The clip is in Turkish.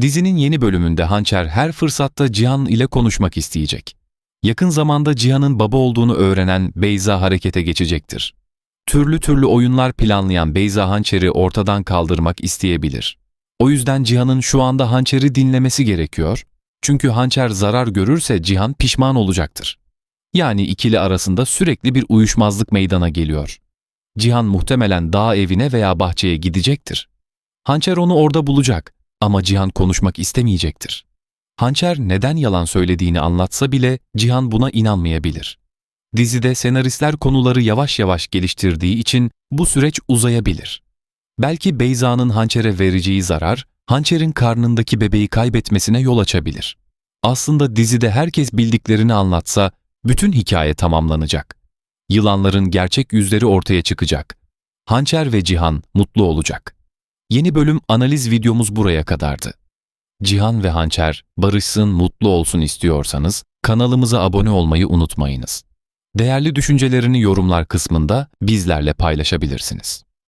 Dizinin yeni bölümünde Hançer her fırsatta Cihan ile konuşmak isteyecek. Yakın zamanda Cihan'ın baba olduğunu öğrenen Beyza harekete geçecektir. Türlü türlü oyunlar planlayan Beyza Hançer'i ortadan kaldırmak isteyebilir. O yüzden Cihan'ın şu anda Hançer'i dinlemesi gerekiyor. Çünkü Hançer zarar görürse Cihan pişman olacaktır. Yani ikili arasında sürekli bir uyuşmazlık meydana geliyor. Cihan muhtemelen dağ evine veya bahçeye gidecektir. Hançer onu orada bulacak ama Cihan konuşmak istemeyecektir. Hançer neden yalan söylediğini anlatsa bile Cihan buna inanmayabilir. Dizide senaristler konuları yavaş yavaş geliştirdiği için bu süreç uzayabilir. Belki Beyza'nın Hançer'e vereceği zarar, Hançer'in karnındaki bebeği kaybetmesine yol açabilir. Aslında dizide herkes bildiklerini anlatsa bütün hikaye tamamlanacak. Yılanların gerçek yüzleri ortaya çıkacak. Hançer ve Cihan mutlu olacak. Yeni bölüm analiz videomuz buraya kadardı. Cihan ve Hançer barışsın, mutlu olsun istiyorsanız kanalımıza abone olmayı unutmayınız. Değerli düşüncelerini yorumlar kısmında bizlerle paylaşabilirsiniz.